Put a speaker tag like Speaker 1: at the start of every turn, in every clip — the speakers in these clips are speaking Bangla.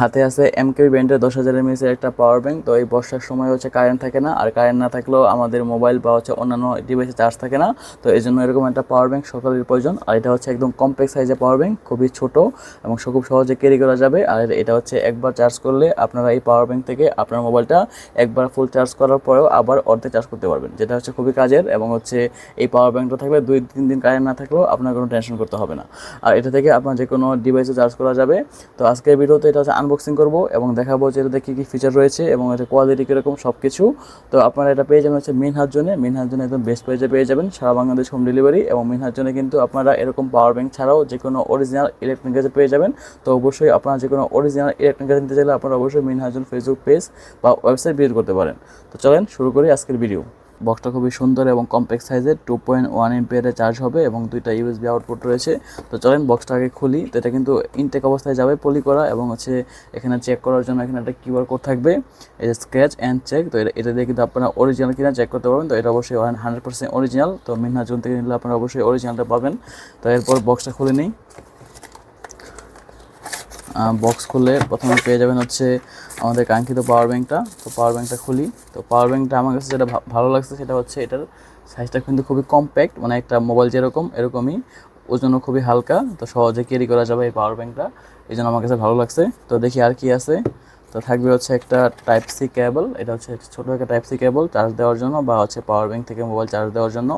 Speaker 1: হাতে আছে এমকেবি ব্যান্ডের দশ হাজার এমএসের একটা পাওয়ার ব্যাংক তো এই বর্ষার সময় হচ্ছে কারেন্ট থাকে না, আর কারেন্ট না থাকলেও আমাদের মোবাইল বা হচ্ছে অন্যান্য ডিভাইসে চার্জ থাকে না, তো এই জন্য এরকম একটা পাওয়ার ব্যাংক সকালের প্রয়োজন, আর এটা হচ্ছে একদম কম্প্যাক্ট সাইজের পাওয়ার ব্যাংক খুবই ছোট এবং খুব সহজে ক্যারি করা যাবে, আর এটা হচ্ছে একবার চার্জ করলে আপনারা এই পাওয়ার ব্যাংক থেকে আপনার মোবাইলটা একবার ফুল চার্জ করার পরেও আবার অর্ধেক চার্জ করতে পারবেন, যেটা হচ্ছে খুবই কাজের এবং হচ্ছে এই পাওয়ার ব্যাংকটা থাকলে দুই তিন দিন কারেন্ট না থাকলেও আপনার কোনো টেনশন করতে হবে না, আর এটা থেকে আপনার যে কোনো ডিভাইসে চার্জ করা যাবে, তো আজকের ভিডিওতে এটা হচ্ছে আনবক্সিং করব এবং দেখাবো যে এটাতে কী কী ফিচার রয়েছে এবং এটা কোয়ালিটি কীরকম সব কিছু তো আপনারা এটা পেয়ে যাবেন হচ্ছে মিনহার জন্য মিনহার জন্য একদম বেস্ট প্রাইজে পেয়ে যাবেন সারা বাংলাদেশ হোম ডেলিভারি এবং মিনহার জন্য কিন্তু আপনারা এরকম পাওয়ার ব্যাংক ছাড়াও যে কোনো অরিজিনাল ইলেকট্রিক গ্যাজেট পেয়ে যাবেন। তো অবশ্যই আপনারা যে কোনো অরিজিনাল ইলেকট্রিক গ্যাজেট নিতে চাইলে আপনারা অবশ্যই মিনহাজন ফেসবুক পেজ বা ওয়েবসাইট ভিজিট করতে পারেন। তো চলেন শুরু করি আজকের ভিডিও বক্সটা খুবই সুন্দর এবং কম্প্যাক্ট সাইজের টু পয়েন্ট ওয়ান এমপিয়ারে চার্জ হবে এবং দুইটা ইউএসবি আউটপুট রয়েছে। তো চলেন বক্সটা আগে খুলি। তো এটা কিন্তু ইনটেক অবস্থায় যাবে পলি করা এবং হচ্ছে এখানে চেক করার জন্য এখানে একটা কিউআর কোড থাকবে। এই যে স্ক্র্যাচ অ্যান্ড চেক তো এটা এটা দিয়ে কিন্তু আপনারা অরিজিনাল কিনা চেক করতে পারবেন। তো এটা অবশ্যই ওয়ান হান্ড্রেড পার্সেন্ট অরিজিনাল তো মিনহাজন থেকে নিলে আপনারা অবশ্যই অরিজিনালটা পাবেন। তো এরপর বক্সটা খুলে নিই। বক্স খুলে প্রথমে পেয়ে যাবেন হচ্ছে আমাদের কাঙ্ক্ষিত পাওয়ার ব্যাঙ্কটা তো পাওয়ার ব্যাঙ্কটা খুলি। তো পাওয়ার ব্যাঙ্কটা আমার কাছে যেটা ভালো লাগছে সেটা হচ্ছে এটার সাইজটা কিন্তু খুবই কম্প্যাক্ট মানে একটা মোবাইল যেরকম, এরকমই। ওজনও খুবই হালকা, তো সহজে ক্যারি করা যাবে এই পাওয়ার ব্যাঙ্কটা এই জন্য আমার কাছে ভালো লাগছে। তো দেখি আর কি আছে। তো থাকবে হচ্ছে একটা টাইপ সি কেবল এটা হচ্ছে ছোটো একটা টাইপ সি কেবল চার্জ দেওয়ার জন্য বা হচ্ছে পাওয়ার ব্যাঙ্ক থেকে মোবাইল চার্জ দেওয়ার জন্য।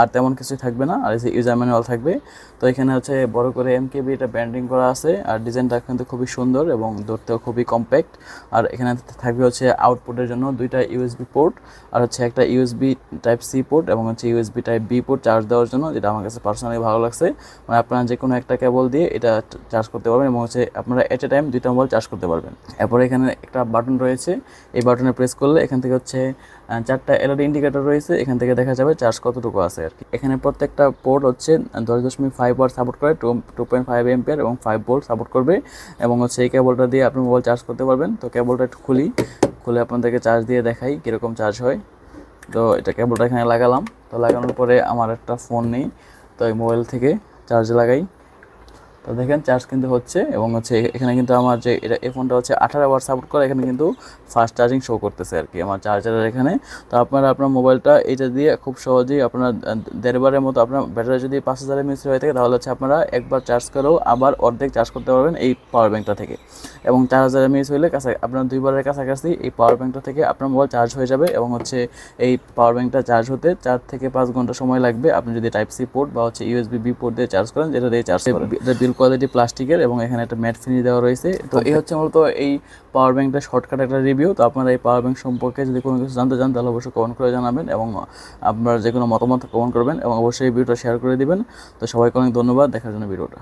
Speaker 1: আর তেমন কিছুই থাকবে না, আর ইউজার ম্যানুয়াল থাকবে। তো এখানে হচ্ছে বড় করে এমকেবি এটা ব্যান্ডিং করা আছে, আর ডিজাইনটা কিন্তু খুবই সুন্দর এবং ধরতেও খুবই কম্প্যাক্ট আর এখানে থাকবে হচ্ছে আউটপুটের জন্য দুইটা ইউএসবি পোর্ট আর হচ্ছে একটা ইউএসবি টাইপ সি পোর্ট এবং হচ্ছে USB type B port charge দেওয়ার জন্য, যেটা আমার কাছে পার্সোনালি ভালো লাগছে। মানে আপনারা যে কোনো একটা কেবল দিয়ে এটা চার্জ করতে পারবেন এবং হচ্ছে আপনারা এট এ টাইম দুইটা মোবাইল চার্জ করতে পারবেন। এরপরে এখানে একটা বাটন রয়েছে। এই বাটনে প্রেস করলে এখান থেকে হচ্ছে চারটা এলইডি ইন্ডিকেটর রয়েছে, এখান থেকে দেখা যাবে চার্জ কতটুকু আছে আর কি। এখানে প্রত্যেকটা পোর্ট হচ্ছে দশ দশমিক ফাইভ ওয়াট সাপোর্ট করে two two point five ampere এবং ফাইভ ভোল্ট সাপোর্ট করবে এবং হচ্ছে এই কেবলটা দিয়ে আপনি মোবাইল চার্জ করতে পারবেন। তো কেবলটা একটু খুলি, খুলে আপনাদেরকে চার্জ দিয়ে দেখাই কীরকম চার্জ হয়। তো এটা কেবলটা এখানে লাগালাম। তো লাগানোর পরে আমার একটা ফোন নেই, তো এই মোবাইল থেকে চার্জ লাগাই। তো দেখেন চার্জ কিন্তু হচ্ছে এবং হচ্ছে এখানে কিন্তু আমার যে এটা এই ফোনটা হচ্ছে আঠারো ওয়াট সাপোর্ট করে এখানে কিন্তু ফাস্ট চার্জিং শো করতেছে আর কি আমার চার্জারের এখানে। তো আপনারা আপনার মোবাইলটা এইটা দিয়ে খুব সহজেই আপনার দেড়বারের মতো আপনার ব্যাটারি যদি পাঁচ হাজার এমএস হয়ে থাকে তাহলে হচ্ছে আপনারা একবার চার্জ করেও আবার অর্ধেক চার্জ করতে পারবেন এই পাওয়ার ব্যাঙ্কটা থেকে। এবং চার হাজার এমএস হইলে কাছা আপনার দুইবারের কাছাকাছি এই পাওয়ার ব্যাঙ্কটা থেকে আপনার মোবাইল চার্জ হয়ে যাবে এবং হচ্ছে এই পাওয়ার ব্যাঙ্কটা চার্জ হতে চার থেকে পাঁচ ঘণ্টা সময় লাগবে। আপনি যদি টাইপ সি পোর্ট বা হচ্ছে ইউএসবি বি পোর্ট দিয়ে চার্জ করেন যেটা দিয়ে চার্জ বিল কোয়ালিটি প্লাস্টিকের এবং এখানে একটা ম্যাট ফিনি দেওয়া রয়েছে। তো এই হচ্ছে মূলত এই পাওয়ার ব্যাঙ্কটা শর্টকাট একটা রিভিউ তো আপনারা এই পাওয়ার ব্যাঙ্ক সম্পর্কে যদি কোনো কিছু জানতে চান তাহলে অবশ্যই কমেন্ট করে জানাবেন এবং আপনার যে কোনো মতামত কমেন্ট করবেন এবং অবশ্যই এই ভিডিওটা শেয়ার করে দিবেন। তো সবাইকে অনেক ধন্যবাদ। দেখার জন্য ভিডিওটা